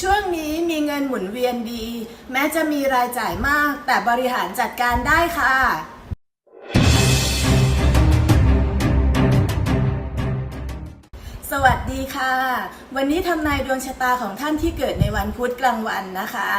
ช่วงนี้มีเงินหมุนเวียนดี แม้จะมีรายจ่ายมาก แต่บริหารจัดการได้ค่ะ สวัสดีค่ะ วันนี้ทำนายดวงชะตาของท่านที่เกิดในวันพุธกลางวันนะคะ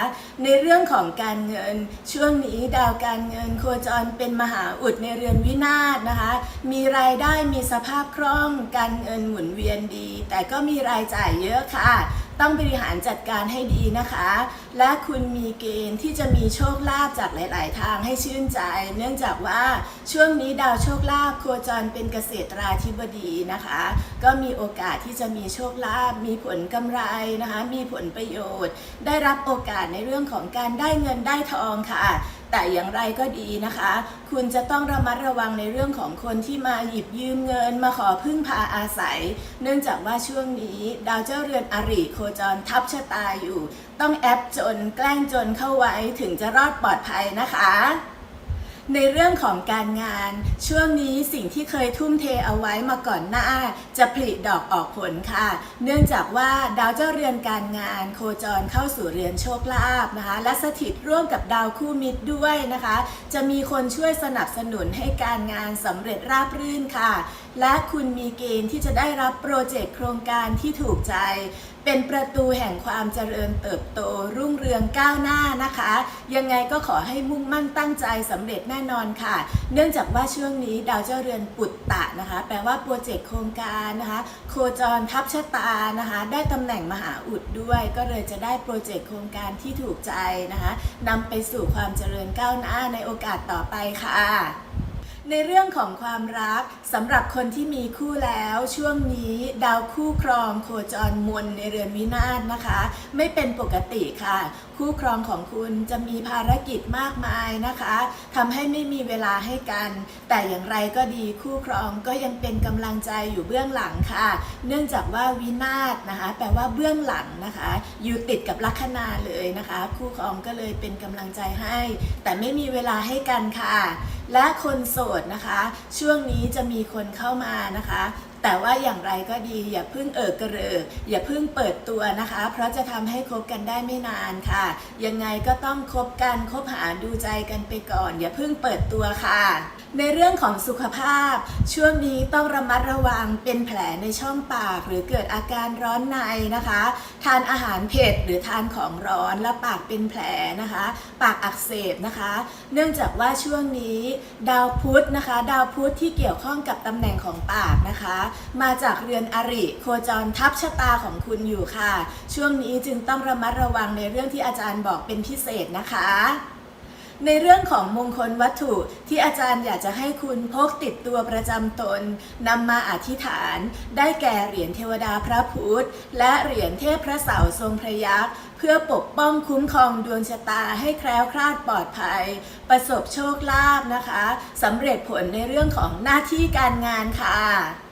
ในเรื่องของการเงิน ช่วงนี้ดาวการเงิน โคจรเป็นมหาอุดในเรือนวินาศนะคะ มีรายได้มีสภาพคล่อง การเงินหมุนเวียนดี แต่ก็มีรายจ่ายเยอะค่ะ ต้องบริหารจัดการให้ดีนะคะ และคุณมีเกณฑ์ที่จะมีโชคลาภจากหลาย ๆ ทางให้ชื่นใจ เนื่องจากว่าช่วงนี้ดาวโชคลาภโคจรเป็นเกษตราธิบดีนะคะ ก็มีโอกาสที่จะมีโชคลาภมีผลกำไรนะคะ มีผลประโยชน์ ได้รับโอกาสในเรื่องของการได้เงินได้ทองค่ะ แต่อย่างไรก็ดีนะคะ คุณจะต้องระมัดระวังในเรื่องของคนที่มาหยิบยืมเงิน มาขอพึ่งพาอาศัย เนื่องจากว่าช่วงนี้ ดาวเจ้าเรือนอริโคจรทับชะตาอยู่ ต้องแอปจนแกล้งจนเข้าไว้ถึงจะรอดปลอดภัยนะคะ ในเรื่องของการงาน ช่วงนี้สิ่งที่เคยทุ่มเทเอาไว้มาก่อนหน้า จะผลิดอกออกผลค่ะ เนื่องจากว่าดาวเจ้าเรือนการงาน โคจรเข้าสู่เรือนโชคลาภนะคะ และสถิตร่วมกับดาวคู่มิตรด้วยนะคะ จะมีคนช่วยสนับสนุนให้การงานสำเร็จราบรื่นค่ะ และคุณมีเกณฑ์ที่จะได้รับโปรเจกต์โครงการที่ถูกใจ เป็นประตูแห่งความเจริญเติบโตรุ่งเรืองก้าวหน้านะคะ ยังไงก็ขอให้มุ่งมั่นตั้งใจสำเร็จแน่นอนค่ะ เนื่องจากว่าช่วงนี้ดาวเจ้าเรือนปุตตะนะคะ แปลว่าโปรเจกต์โครงการนะคะ โคจรทับชะตานะคะ ได้ตำแหน่งมหาอุดด้วย ก็เลยจะได้โปรเจกต์โครงการที่ถูกใจนะคะนำไปสู่ความเจริญก้าวหน้าในโอกาสต่อไปค่ะ ในเรื่องของความรักสำหรับคนที่มีคู่แล้วช่วงนี้ดาวคู่ครองโคจรมนในเรือนวินาศนะคะ ไม่เป็นปกติค่ะ คู่ครองของคุณจะมีภารกิจมากมายนะคะทำให้ไม่มีเวลาให้กัน แต่อย่างไรก็ดีคู่ครองก็ยังเป็นกำลังใจอยู่เบื้องหลังค่ะ เนื่องจากว่าวินาศนะคะ แปลว่าเบื้องหลังนะคะ อยู่ติดกับลัคนาเลยนะคะ คู่ครองก็เลยเป็นกำลังใจให้ แต่ไม่มีเวลาให้กันค่ะ และคนโสดนะคะ ช่วงนี้จะมีคนเข้ามานะคะ แต่ว่าอย่างไรก็ดีอย่าเพิ่งเอิกกระเริกอย่าเพิ่งเปิดตัวนะคะ เพราะจะทำให้คบกันได้ไม่นานค่ะ ยังไงก็ต้องคบกันคบหาดูใจกันไปก่อน อย่าเพิ่งเปิดตัวค่ะ ในเรื่องของสุขภาพ ช่วงนี้ต้องระมัดระวังเป็นแผลในช่องปาก หรือเกิดอาการร้อนในนะคะ ทานอาหารเผ็ดหรือทานของร้อนแล้วปากเป็นแผลนะคะ ปากอักเสบนะคะ เนื่องจากว่าช่วงนี้ ดาวพุธนะคะ ดาวพุธที่เกี่ยวข้องกับตำแหน่งของปากนะคะมาจากเรือนอริโคจรทับชะตาของคุณอยู่ค่ะ ช่วงนี้จึงต้องระมัดระวังในเรื่องที่อาจารย์บอกเป็นพิเศษนะคะในเรื่องของมงคลวัตถุที่อาจารย์อยากจะให้คุณพกติดตัวประจำตนนำมาอธิษฐาน ได้แก่เหรียญเทวดาพระพุทธและเหรียญเทพพระเสาทรงพระยักษ์เพื่อปกป้องคุ้มครองดวงชะตาให้แคล้วคลาดปลอดภัย ประสบโชคลาภนะคะสำเร็จผลในเรื่องของหน้าที่การงานค่ะ